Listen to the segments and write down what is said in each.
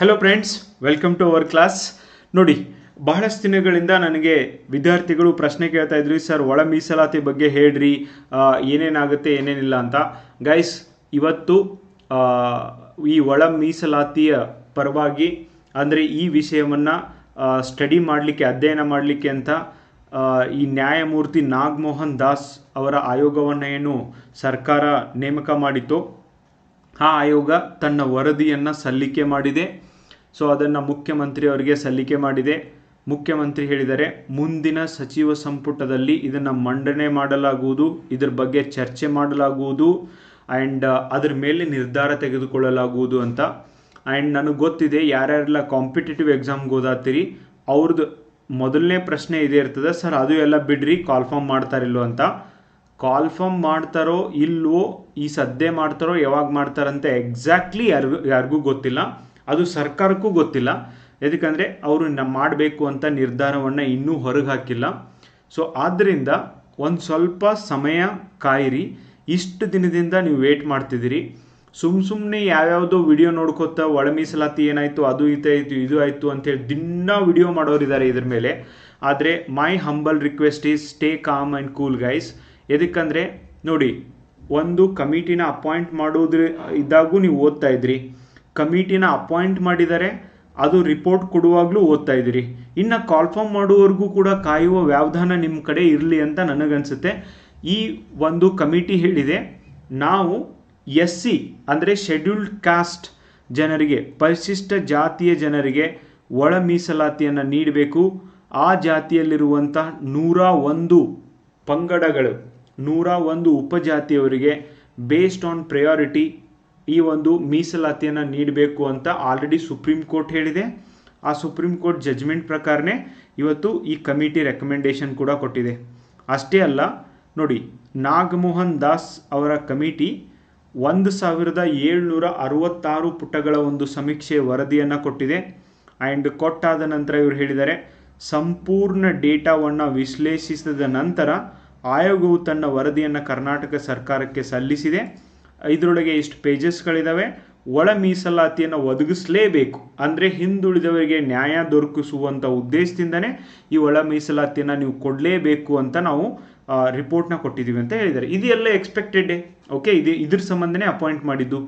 Hello friends welcome to our class ನೋಡಿ, ಬಹಳಷ್ಟು ದಿನಗಳಿಂದ ನನಗೆ ವಿದ್ಯಾರ್ಥಿಗಳು ಪ್ರಶ್ನೆ ಕೇಳ್ತಾ ಇದ್ರು, ಸರ್, ಒಳ ಮೀಸಲಾತಿ ಬಗ್ಗೆ ಹೇಳ್ರಿ ಏನೇನಾಗುತ್ತೆ, ಏನೇನಿಲ್ಲ ಅಂತ. ಗೈಸ್ ಇವತ್ತು ಈ ಒಳ ಮೀಸಲಾತಿಯ ಪರವಾಗಿ ಅಂದರೆ ಈ ವಿಷಯವನ್ನು ಸ್ಟಡಿ ಮಾಡಲಿಕ್ಕೆ, ಅಧ್ಯಯನ ಮಾಡಲಿಕ್ಕೆ ಅಂತ ಈ ನ್ಯಾಯಮೂರ್ತಿ ನಾಗಮೋಹನ್ ದಾಸ್ ಅವರ ಆಯೋಗವನ್ನು ಏನು ಸರ್ಕಾರ ನೇಮಕ ಮಾಡಿತ್ತು, ಆ ಆಯೋಗ ತನ್ನ ವರದಿಯನ್ನು ಸಲ್ಲಿಕೆ ಮಾಡಿದೆ. ಸೊ ಅದನ್ನು ಮುಖ್ಯಮಂತ್ರಿ ಅವರಿಗೆ ಸಲ್ಲಿಕೆ ಮಾಡಿದೆ. ಮುಖ್ಯಮಂತ್ರಿ ಹೇಳಿದರೆ, ಮುಂದಿನ ಸಚಿವ ಸಂಪುಟದಲ್ಲಿ ಇದನ್ನು ಮಂಡನೆ ಮಾಡಲಾಗುವುದು, ಇದರ ಬಗ್ಗೆ ಚರ್ಚೆ ಮಾಡಲಾಗುವುದು ಆ್ಯಂಡ್ ಅದರ ಮೇಲೆ ನಿರ್ಧಾರ ತೆಗೆದುಕೊಳ್ಳಲಾಗುವುದು ಅಂತ. ಆ್ಯಂಡ್ ನನಗೆ ಗೊತ್ತಿದೆ, ಯಾರ್ಯಾರೆಲ್ಲ ಕಾಂಪಿಟೇಟಿವ್ ಎಕ್ಸಾಮ್ಗೆ ಓದಾತೀರಿ ಅವ್ರದ್ದು ಮೊದಲನೇ ಪ್ರಶ್ನೆ ಇದೇ ಇರ್ತದೆ, ಸರ್, ಅದು ಎಲ್ಲ ಬಿಡ್ರಿ ಕಾಲ್ಫಾರ್ಮ್ ಮಾಡ್ತಾರಿಲ್ಲೋ ಅಂತ. ಕಾಲ್ಫಾರ್ಮ್ ಮಾಡ್ತಾರೋ ಇಲ್ವೋ, ಈ ಸದ್ದೆ ಮಾಡ್ತಾರೋ, ಯಾವಾಗ ಮಾಡ್ತಾರಂತ ಎಕ್ಸಾಕ್ಟ್ಲಿ ಯಾರಿಗೂ ಯಾರಿಗೂ ಗೊತ್ತಿಲ್ಲ. ಅದು ಸರ್ಕಾರಕ್ಕೂ ಗೊತ್ತಿಲ್ಲ. ಯಾಕಂದರೆ ಅವರು ನಮ್ಮ ಮಾಡಬೇಕು ಅಂತ ನಿರ್ಧಾರವನ್ನು ಇನ್ನೂ ಹೊರಗೆ ಹಾಕಿಲ್ಲ. ಸೊ ಆದ್ದರಿಂದ ಒಂದು ಸ್ವಲ್ಪ ಸಮಯ ಕಾಯಿರಿ. ಇಷ್ಟು ದಿನದಿಂದ ನೀವು ವೇಟ್ ಮಾಡ್ತಿದ್ದೀರಿ. ಸುಮ್ ಸುಮ್ಮನೆ ಯಾವ್ಯಾವುದೋ ವಿಡಿಯೋ ನೋಡ್ಕೋತಾ ಒಳ ಮೀಸಲಾತಿ ಏನಾಯಿತು, ಅದು ಇತ್ತು ಇದು ಆಯಿತು ಅಂತೇಳಿ ದಿನ ವಿಡಿಯೋ ಮಾಡೋರಿದ್ದಾರೆ ಇದ್ರ ಮೇಲೆ. ಆದರೆ my humble request is stay calm and cool guys. ಎದಕ್ಕಂದರೆ ನೋಡಿ, ಒಂದು ಕಮಿಟಿನ ಅಪಾಯಿಂಟ್ ಮಾಡೋದ್ರ ಇದ್ದಾಗೂ ನೀವು ಓದ್ತಾ ಇದ್ರಿ. ಕಮಿಟಿನ ಅಪಾಯಿಂಟ್ ಮಾಡಿದ್ದಾರೆ ಅದು ರಿಪೋರ್ಟ್ ಕೊಡುವಾಗಲೂ ಓದ್ತಾ ಇದ್ದೀರಿ. ಇನ್ನು ಕಾಲ್ಫಾರ್ಮ್ ಮಾಡುವವರೆಗೂ ಕೂಡ ಕಾಯುವ ವ್ಯಾವಧಾನ ನಿಮ್ಮ ಕಡೆ ಇರಲಿ ಅಂತ ನನಗನ್ಸುತ್ತೆ. ಈ ಒಂದು ಕಮಿಟಿ ಹೇಳಿದೆ, ನಾವು ಎಸ್ ಸಿ ಅಂದರೆ ಶೆಡ್ಯೂಲ್ಡ್ ಕಾಸ್ಟ್ ಜನರಿಗೆ, ಪರಿಶಿಷ್ಟ ಜಾತಿಯ ಜನರಿಗೆ ಒಳ ಮೀಸಲಾತಿಯನ್ನು ನೀಡಬೇಕು. ಆ ಜಾತಿಯಲ್ಲಿರುವಂಥ ನೂರ ಒಂದು ಪಂಗಡಗಳು, ನೂರ ಒಂದು ಉಪಜಾತಿಯವರಿಗೆ ಬೇಸ್ಡ್ ಆನ್ ಪ್ರಯಾರಿಟಿ ಈ ಒಂದು ಮೀಸಲಾತಿಯನ್ನು ನೀಡಬೇಕು ಅಂತ ಆಲ್ರೆಡಿ ಸುಪ್ರೀಂ ಕೋರ್ಟ್ ಹೇಳಿದೆ. ಆ ಸುಪ್ರೀಂ ಕೋರ್ಟ್ ಜಜ್ಮೆಂಟ್ ಪ್ರಕಾರನೇ ಇವತ್ತು ಈ ಕಮಿಟಿ ರೆಕಮೆಂಡೇಶನ್ ಕೂಡ ಕೊಟ್ಟಿದೆ. ಅಷ್ಟೇ ಅಲ್ಲ, ನೋಡಿ, ನಾಗಮೋಹನ್ ದಾಸ್ ಅವರ ಕಮಿಟಿ ಒಂದು ಸಾವಿರದ ಏಳ್ನೂರ ಅರವತ್ತಾರು ಪುಟಗಳ ಒಂದು ಸಮೀಕ್ಷೆ ವರದಿಯನ್ನು ಕೊಟ್ಟಿದೆ. ಆ್ಯಂಡ್ ಕೊಟ್ಟಾದ ನಂತರ ಇವರು ಹೇಳಿದ್ದಾರೆ, ಸಂಪೂರ್ಣ ಡೇಟಾವನ್ನು ವಿಶ್ಲೇಷಿಸಿದ ನಂತರ ಆಯೋಗವು ತನ್ನ ವರದಿಯನ್ನು ಕರ್ನಾಟಕ ಸರ್ಕಾರಕ್ಕೆ ಸಲ್ಲಿಸಿದೆ. ಇದರೊಳಗೆ ಇಷ್ಟು ಪೇಜಸ್ಗಳಿದ್ದಾವೆ ಒಳ ಮೀಸಲಾತಿಯನ್ನು ಒದಗಿಸಲೇಬೇಕು. ಅಂದರೆ ಹಿಂದುಳಿದವರಿಗೆ ನ್ಯಾಯ ದೊರಕಿಸುವಂಥ ಉದ್ದೇಶದಿಂದನೇ ಈ ಒಳ ಮೀಸಲಾತಿಯನ್ನು ನೀವು ಕೊಡಲೇಬೇಕು ಅಂತ ನಾವು ರಿಪೋರ್ಟ್ನ ಕೊಟ್ಟಿದ್ದೀವಿ ಅಂತ ಹೇಳಿದ್ದಾರೆ. ಇದು ಎಲ್ಲ ಎಕ್ಸ್ಪೆಕ್ಟೆಡ್ ಓಕೆ ಇದು ಇದ್ರ ಸಂಬಂಧನೇ ಅಪಾಯಿಂಟ್ ಮಾಡಿದ್ದು.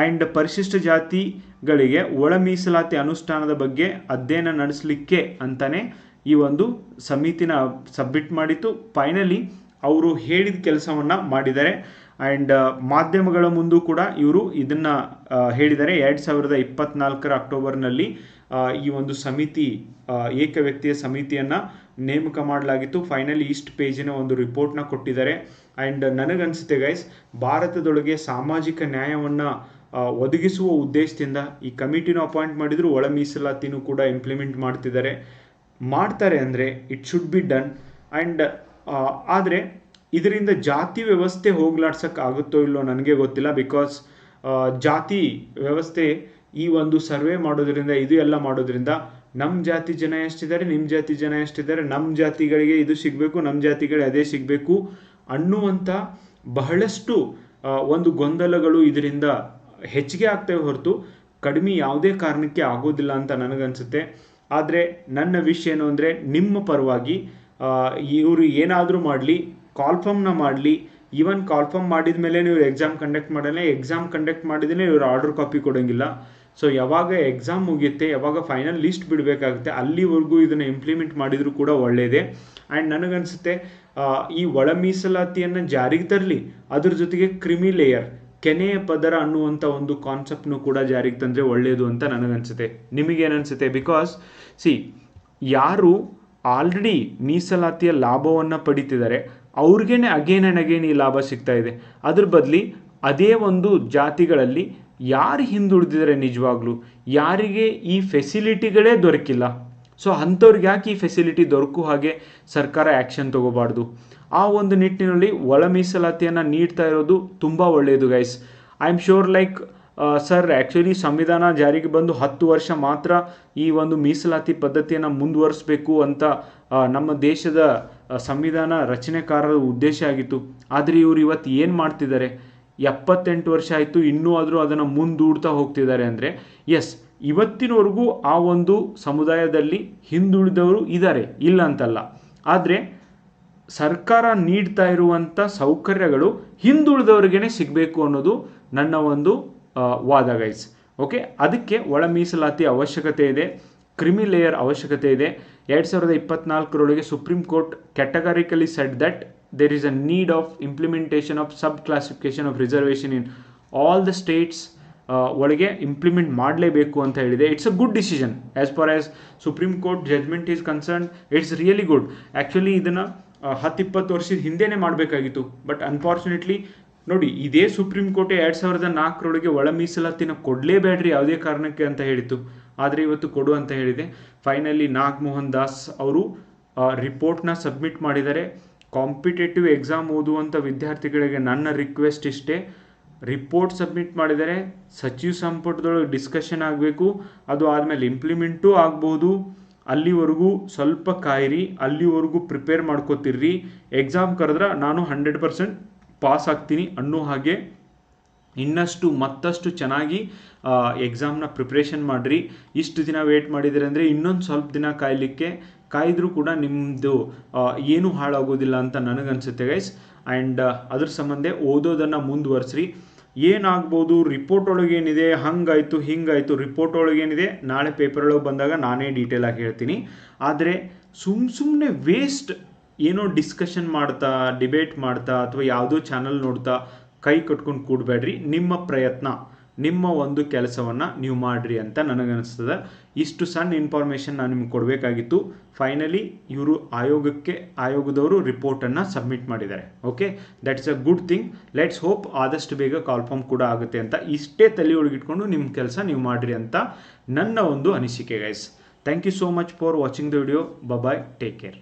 ಆ್ಯಂಡ್ ಪರಿಶಿಷ್ಟ ಜಾತಿಗಳಿಗೆ ಒಳ ಮೀಸಲಾತಿ ಅನುಷ್ಠಾನದ ಬಗ್ಗೆ ಅಧ್ಯಯನ ನಡೆಸಲಿಕ್ಕೆ ಅಂತಲೇ ಈ ಒಂದು ಸಮಿತಿನ ಸಬ್ಮಿಟ್ ಮಾಡಿತ್ತು. ಫೈನಲಿ ಅವರು ಹೇಳಿದ ಕೆಲಸವನ್ನು ಮಾಡಿದ್ದಾರೆ. ಆ್ಯಂಡ್ ಮಾಧ್ಯಮಗಳ ಮುಂದೂ ಕೂಡ ಇವರು ಇದನ್ನು ಹೇಳಿದ್ದಾರೆ. ಎರಡು ಸಾವಿರದ ಇಪ್ಪತ್ನಾಲ್ಕರ ಅಕ್ಟೋಬರ್ನಲ್ಲಿ ಈ ಒಂದು ಸಮಿತಿ ಏಕ ವ್ಯಕ್ತಿಯ ಸಮಿತಿಯನ್ನು ನೇಮಕ ಮಾಡಲಾಗಿತ್ತು. ಫೈನಲಿ ಈಸ್ಟ್ ಪೇಜಿನ ಒಂದು ರಿಪೋರ್ಟ್ನ ಕೊಟ್ಟಿದ್ದಾರೆ. ಆ್ಯಂಡ್ ನನಗನ್ಸುತ್ತೆ ಗೈಸ್ ಭಾರತದೊಳಗೆ ಸಾಮಾಜಿಕ ನ್ಯಾಯವನ್ನು ಒದಗಿಸುವ ಉದ್ದೇಶದಿಂದ ಈ ಕಮಿಟಿನ ಅಪಾಯಿಂಟ್ ಮಾಡಿದ್ರು. ಒಳ ಮೀಸಲಾತಿನೂ ಕೂಡ ಇಂಪ್ಲಿಮೆಂಟ್ ಮಾಡ್ತಿದ್ದಾರೆ. ಮಾಡ್ತಾರೆ ಅಂದರೆ it should be done and ಆದರೆ ಇದರಿಂದ ಜಾತಿ ವ್ಯವಸ್ಥೆ ಹೋಗ್ಲಾಡ್ಸಕ್ಕೆ ಆಗುತ್ತೋ ಇಲ್ಲೋ ನನಗೆ ಗೊತ್ತಿಲ್ಲ ಬಿಕಾಸ್ ಜಾತಿ ವ್ಯವಸ್ಥೆ ಈ ಒಂದು ಸರ್ವೆ ಮಾಡೋದ್ರಿಂದ, ಇದು ಎಲ್ಲ ಮಾಡೋದ್ರಿಂದ ನಮ್ಮ ಜಾತಿ ಜನ ಎಷ್ಟಿದ್ದಾರೆ ನಿಮ್ಮ ಜಾತಿ ಜನ ಎಷ್ಟಿದ್ದಾರೆ ನಮ್ಮ ಜಾತಿಗಳಿಗೆ ಇದು ಸಿಗಬೇಕು ನಮ್ಮ ಜಾತಿಗಳಿಗೆ ಅದೇ ಸಿಗಬೇಕು ಅನ್ನುವಂಥ ಬಹಳಷ್ಟು ಒಂದು ಗೊಂದಲಗಳು ಇದರಿಂದ ಹೆಚ್ಚಿಗೆ ಆಗ್ತವೆ ಹೊರತು ಕಡಿಮೆ ಯಾವುದೇ ಕಾರಣಕ್ಕೆ ಆಗೋದಿಲ್ಲ ಅಂತ ನನಗನ್ಸುತ್ತೆ. ಆದರೆ ನನ್ನ ವಿಷಯ ಏನು ಅಂದರೆ, ನಿಮ್ಮ ಪರವಾಗಿ ಇವರು ಏನಾದರೂ ಮಾಡಲಿ ಕಾಲ್ಫಾರ್ಮ್ನ ಮಾಡಲಿ. ಈವನ್ ಕಾಲ್ಫರ್ಮ್ ಮಾಡಿದ ಮೇಲೆ ನೀವು ಎಕ್ಸಾಮ್ ಕಂಡಕ್ಟ್ ಮಾಡಲ್ಲ ಎಕ್ಸಾಮ್ ಕಂಡಕ್ಟ್ ಮಾಡಿದ್ರೆ ಇವರು ಆರ್ಡರ್ ಕಾಪಿ ಕೊಡೋಂಗಿಲ್ಲ. ಸೊ ಯಾವಾಗ ಎಕ್ಸಾಮ್ ಮುಗಿಯುತ್ತೆ, ಯಾವಾಗ ಫೈನಲ್ ಲಿಸ್ಟ್ ಬಿಡಬೇಕಾಗುತ್ತೆ, ಅಲ್ಲಿವರೆಗೂ ಇದನ್ನು ಇಂಪ್ಲಿಮೆಂಟ್ ಮಾಡಿದರೂ ಕೂಡ ಒಳ್ಳೆಯದೇ ಆ್ಯಂಡ್ ನನಗನ್ಸುತ್ತೆ ಈ ಒಳ ಮೀಸಲಾತಿಯನ್ನು ಜಾರಿಗೆ ತರಲಿ. ಅದ್ರ ಜೊತೆಗೆ ಕ್ರಿಮಿ ಲೇಯರ್ ಕೆನೆಯ ಪದರ ಅನ್ನುವಂಥ ಒಂದು ಕಾನ್ಸೆಪ್ಟ್ನು ಕೂಡ ಜಾರಿಗೆ ತಂದರೆ ಒಳ್ಳೆಯದು ಅಂತ ನನಗನ್ಸುತ್ತೆ. ನಿಮಗೇನನ್ಸುತ್ತೆ ಬಿಕಾಸ್ ಸಿ ಯಾರು ಆಲ್ರೆಡಿ ಮೀಸಲಾತಿಯ ಲಾಭವನ್ನು ಪಡಿತಿದ್ದಾರೆ ಅವ್ರಿಗೇನೆ ಅಗೇನ್ ಆ್ಯಂಡ್ ಅಗೇನ್ ಈ ಲಾಭ ಸಿಗ್ತಾ ಇದೆ. ಅದ್ರ ಬದಲಿ ಅದೇ ಒಂದು ಜಾತಿಗಳಲ್ಲಿ ಯಾರು ಹಿಂದುಳಿದಿದ್ದಾರೆ ನಿಜವಾಗ್ಲೂ? ಯಾರಿಗೆ ಈ ಫೆಸಿಲಿಟಿಗಳೇ ದೊರಕಿಲ್ಲ. ಸೊ ಅಂಥವ್ರಿಗೆ ಯಾಕೆ ಈ ಫೆಸಿಲಿಟಿ ದೊರಕು ಹಾಗೆ ಸರ್ಕಾರ ಆ್ಯಕ್ಷನ್ ತಗೋಬಾರ್ದು? ಆ ಒಂದು ನಿಟ್ಟಿನಲ್ಲಿ ಒಳ ಮೀಸಲಾತಿಯನ್ನು ನೀಡ್ತಾ ಇರೋದು ತುಂಬ ಒಳ್ಳೆಯದು guys I am sure like sir actually ಸಂವಿಧಾನ ಜಾರಿಗೆ ಬಂದು ಹತ್ತು ವರ್ಷ ಮಾತ್ರ ಈ ಒಂದು ಮೀಸಲಾತಿ ಪದ್ಧತಿಯನ್ನು ಮುಂದುವರಿಸಬೇಕು ಅಂತ ನಮ್ಮ ದೇಶದ ಸಂವಿಧಾನ ರಚನೆಕಾರರ ಉದ್ದೇಶ ಆಗಿತ್ತು. ಆದರೆ ಇವರು ಇವತ್ತು ಏನು ಮಾಡ್ತಿದ್ದಾರೆ? ಎಪ್ಪತ್ತೆಂಟು ವರ್ಷ ಆಯಿತು, ಇನ್ನೂ ಆದರೂ ಅದನ್ನು ಮುಂದೂಡ್ತಾ ಹೋಗ್ತಿದ್ದಾರೆ ಅಂದರೆ ಎಸ್ ಇವತ್ತಿನವರೆಗೂ ಆ ಒಂದು ಸಮುದಾಯದಲ್ಲಿ ಹಿಂದುಳಿದವರು ಇದ್ದಾರೆ ಇಲ್ಲ ಅಂತಲ್ಲ. ಆದರೆ, ಸರ್ಕಾರ ನೀಡ್ತಾ ಇರುವಂಥ ಸೌಕರ್ಯಗಳು ಹಿಂದುಳಿದವರಿಗೇ ಸಿಗಬೇಕು ಅನ್ನೋದು ನನ್ನ ಒಂದು ವಾದ ಗೈಸ್ ಓಕೆ ಅದಕ್ಕೆ ಒಳ ಮೀಸಲಾತಿ ಅವಶ್ಯಕತೆ ಇದೆ, ಕ್ರಿಮಿ ಲೇಯರ್ ಅವಶ್ಯಕತೆ ಇದೆ. ಎರಡು ಸಾವಿರದ ಇಪ್ಪತ್ನಾಲ್ಕರೊಳಗೆ Supreme Court categorically set that there is a need of implementation of sub classification of reservation in all the states ಒಳಗೆ ಇಂಪ್ಲಿಮೆಂಟ್ ಮಾಡಲೇಬೇಕು ಅಂತ ಹೇಳಿದೆ. It's a good decision as far as Supreme Court judgment is concern it's really good actually ಇದನ್ನು ಹತ್ತಿಪ್ಪತ್ತು ವರ್ಷದ ಹಿಂದೆನೇ ಮಾಡಬೇಕಾಗಿತ್ತು. But unfortunately ನೋಡಿ, ಇದೇ ಸುಪ್ರೀಂ ಕೋರ್ಟ್ ಎರಡು ಸಾವಿರದ ನಾಲ್ಕರೊಳಗೆ ಒಳ ಮೀಸಲಾತಿನ ಕೊಡಲೇಬೇಡ್ರಿ ಯಾವುದೇ ಕಾರಣಕ್ಕೆ ಅಂತ ಹೇಳಿತ್ತು ಆದರೆ ಇವತ್ತು ಕೊಡು ಅಂತ ಹೇಳಿದೆ. ಫೈನಲಿ ನಾಗ್ ಮೋಹನ್ ದಾಸ್ ಅವರು ರಿಪೋರ್ಟ್ನ ಸಬ್ಮಿಟ್ ಮಾಡಿದ್ದಾರೆ. ಕಾಂಪಿಟೇಟಿವ್ ಎಕ್ಸಾಮ್ ಓದುವಂಥ ವಿದ್ಯಾರ್ಥಿಗಳಿಗೆ ನನ್ನ ರಿಕ್ವೆಸ್ಟ್ ಇಷ್ಟೇ. ರಿಪೋರ್ಟ್ ಸಬ್ಮಿಟ್ ಮಾಡಿದರೆ ಸಚಿವ ಸಂಪುಟದೊಳಗೆ ಡಿಸ್ಕಷನ್ ಆಗಬೇಕು. ಅದು ಆದಮೇಲೆ ಇಂಪ್ಲಿಮೆಂಟೂ ಆಗ್ಬೋದು. ಅಲ್ಲಿವರೆಗೂ ಸ್ವಲ್ಪ ಕಾಯಿರಿ, ಅಲ್ಲಿವರೆಗೂ ಪ್ರಿಪೇರ್ ಮಾಡ್ಕೋತಿರ್ರಿ. ಎಕ್ಸಾಮ್ ಕರೆದ್ರೆ ನಾನು ಹಂಡ್ರೆಡ್ ಪರ್ಸೆಂಟ್ ಪಾಸ್ ಆಗ್ತೀನಿ ಅನ್ನೋ ಹಾಗೆ ಇನ್ನಷ್ಟು ಮತ್ತಷ್ಟು ಚೆನ್ನಾಗಿ ಎಕ್ಸಾಮ್ನ ಪ್ರಿಪ್ರೇಷನ್ ಮಾಡಿರಿ. ಇಷ್ಟು ದಿನ ವೇಟ್ ಮಾಡಿದಿರಿ ಅಂದರೆ ಇನ್ನೊಂದು ಸ್ವಲ್ಪ ದಿನ ಕಾಯಲಿಕ್ಕೆ ಕಾಯ್ದರೂ ಕೂಡ ನಿಮ್ಮದು ಏನೂ ಹಾಳಾಗೋದಿಲ್ಲ ಅಂತ ನನಗನ್ಸುತ್ತೆ ಗೈಸ್ ಆ್ಯಂಡ್ ಅದ್ರ ಸಂಬಂಧ ಓದೋದನ್ನು ಮುಂದುವರಿಸ್ರಿ. ಏನಾಗ್ಬೋದು ರಿಪೋರ್ಟ್ ಒಳಗೆ ಏನಿದೆ, ಹಂಗಾಯಿತು, ಹಿಂಗಾಯಿತು ರಿಪೋರ್ಟ್ ಒಳಗೇನಿದೆ ನಾಳೆ ಪೇಪರ್ ಒಳಗೆ ಬಂದಾಗ ನಾನೇ ಡೀಟೇಲ್ ಆಗಿ ಹೇಳ್ತೀನಿ. ಆದರೆ ಸುಮ್ಮ ಸುಮ್ಮನೆ ವೇಸ್ಟ್ ಏನೋ ಡಿಸ್ಕಷನ್ ಮಾಡ್ತಾ ಡಿಬೇಟ್ ಮಾಡ್ತಾ ಅಥವಾ ಯಾವುದೋ ಚಾನಲ್ ನೋಡ್ತಾ ಕೈ ಕಟ್ಕೊಂಡು ಕೂಡಬೇಡ್ರಿ. ನಿಮ್ಮ ಪ್ರಯತ್ನ, ನಿಮ್ಮ ಒಂದು ಕೆಲಸವನ್ನು ನೀವು ಮಾಡಿರಿ ಅಂತ ನನಗನ್ನಿಸ್ತದೆ. ಇಷ್ಟು ಸಣ್ಣ ಇನ್ಫಾರ್ಮೇಷನ್ ನಾನು ನಿಮ್ಗೆ ಕೊಡಬೇಕಾಗಿತ್ತು. ಫೈನಲಿ ಇವರು ಆಯೋಗಕ್ಕೆ, ಆಯೋಗದವರು ರಿಪೋರ್ಟನ್ನು ಸಬ್ಮಿಟ್ ಮಾಡಿದ್ದಾರೆ. Okay that's a good thing let's hope ಆದಷ್ಟು ಬೇಗ ಕಾಲ್ಫಾರ್ಮ್ ಕೂಡ ಆಗುತ್ತೆ ಅಂತ. ಇಷ್ಟೇ ತಲೆ ಒಳಗಿಟ್ಕೊಂಡು ನಿಮ್ಮ ಕೆಲಸ ನೀವು ಮಾಡಿರಿ ಅಂತ ನನ್ನ ಒಂದು ಅನಿಸಿಕೆ guys thank you so much for watching the video bye take care